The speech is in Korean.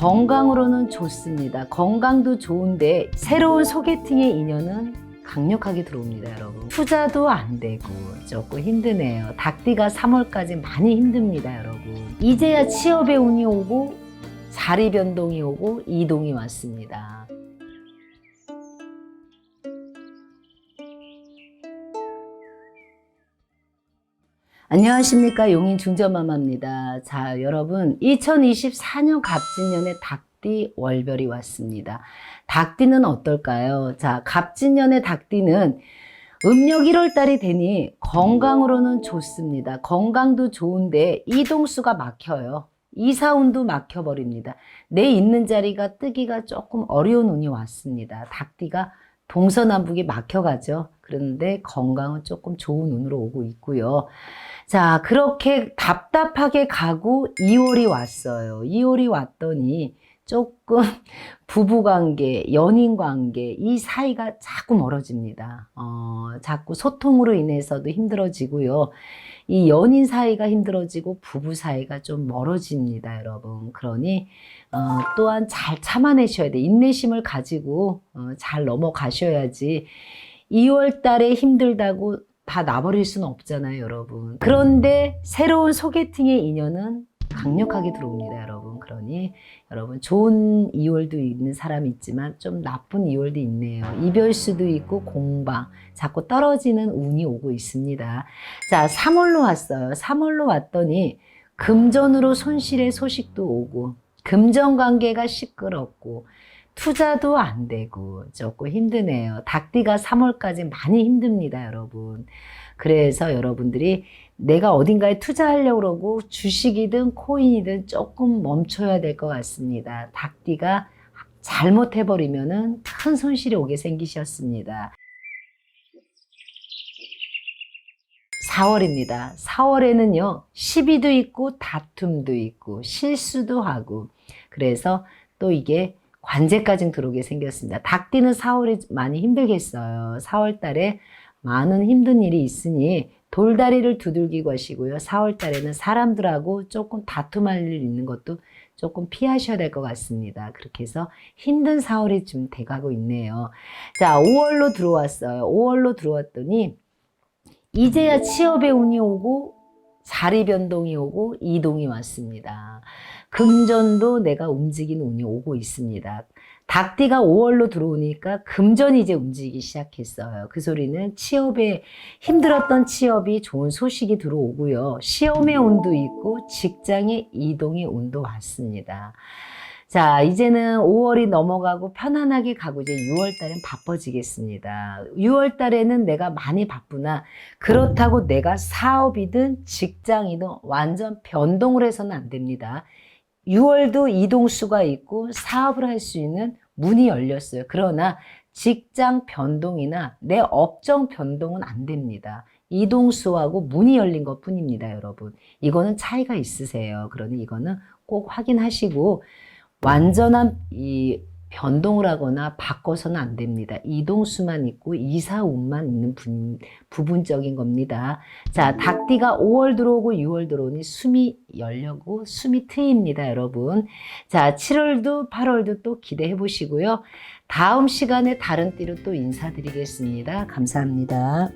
건강으로는 좋습니다. 건강도 좋은데 새로운 소개팅의 인연은 강력하게 들어옵니다, 여러분. 투자도 안 되고 조금 힘드네요. 닭띠가 3월까지 많이 힘듭니다, 여러분. 이제야 취업의 운이 오고 자리 변동이 오고 이동이 왔습니다. 안녕하십니까 용인 중전마마입니다. 자 여러분 2024년 갑진년에 닭띠 월별이 왔습니다. 닭띠는 어떨까요? 자 갑진년의 닭띠는 음력 1월 달이 되니 건강으로는 좋습니다. 건강도 좋은데 이동수가 막혀요. 이사운도 막혀버립니다. 내 있는 자리가 뜨기가 조금 어려운 운이 왔습니다. 닭띠가 동서남북이 막혀가죠. 그런데 건강은 조금 좋은 운으로 오고 있고요. 자, 그렇게 답답하게 가고 2월이 왔어요. 2월이 왔더니 조금 부부관계, 연인관계, 이 사이가 자꾸 멀어집니다. 어, 자꾸 소통으로 인해서도 힘들어지고요. 이 연인 사이가 힘들어지고 부부 사이가 좀 멀어집니다, 여러분. 그러니, 어, 또한 잘 참아내셔야 돼. 인내심을 가지고 어, 잘 넘어가셔야지 2월 달에 힘들다고 다 놔버릴 수는 없잖아요, 여러분. 그런데 새로운 소개팅의 인연은 강력하게 들어옵니다, 여러분. 그러니 여러분 좋은 2월도 있는 사람이 있지만 좀 나쁜 2월도 있네요. 이별수도 있고 공방, 자꾸 떨어지는 운이 오고 있습니다. 자, 3월로 왔어요. 3월로 왔더니 금전으로 손실의 소식도 오고 금전 관계가 시끄럽고 투자도 안 되고 조금 힘드네요. 닭띠가 3월까지 많이 힘듭니다, 여러분. 그래서 여러분들이 내가 어딘가에 투자하려고 그러고 주식이든 코인이든 조금 멈춰야 될 것 같습니다. 닭띠가 잘못해버리면은 큰 손실이 오게 생기셨습니다. 4월입니다. 4월에는요, 시비도 있고, 다툼도 있고, 실수도 하고, 그래서 또 이게 관제까지 들어오게 생겼습니다. 닭띠는 4월이 많이 힘들겠어요. 4월 달에 많은 힘든 일이 있으니 돌다리를 두들기고 하시고요. 4월 달에는 사람들하고 조금 다툼할 일 있는 것도 조금 피하셔야 될 것 같습니다. 그렇게 해서 힘든 4월이 좀 돼가고 있네요. 자, 5월로 들어왔어요. 5월로 들어왔더니 이제야 취업의 운이 오고 자리 변동이 오고 이동이 왔습니다. 금전도 내가 움직이는 운이 오고 있습니다. 닭띠가 5월로 들어오니까 금전이 이제 움직이기 시작했어요. 그 소리는 취업에 힘들었던 취업이 좋은 소식이 들어오고요. 시험의 운도 있고 직장의 이동의 운도 왔습니다. 자, 이제는 5월이 넘어가고 편안하게 가고 이제 6월 달엔 바빠지겠습니다. 6월 달에는 내가 많이 바쁘나 그렇다고 내가 사업이든 직장이든 완전 변동을 해서는 안 됩니다. 6월도 이동수가 있고 사업을 할 수 있는 문이 열렸어요. 그러나 직장 변동이나 내 업종 변동은 안 됩니다. 이동수하고 문이 열린 것 뿐입니다, 여러분. 이거는 차이가 있으세요. 그러니 이거는 꼭 확인하시고 완전한 이 변동을 하거나 바꿔서는 안 됩니다. 이동수만 있고 이사운만 있는 분, 부분적인 겁니다. 자, 닭띠가 5월 들어오고 6월 들어오니 숨이 열려고 숨이 트입니다, 여러분. 자, 7월도 8월도 또 기대해 보시고요. 다음 시간에 다른 띠로 또 인사드리겠습니다. 감사합니다.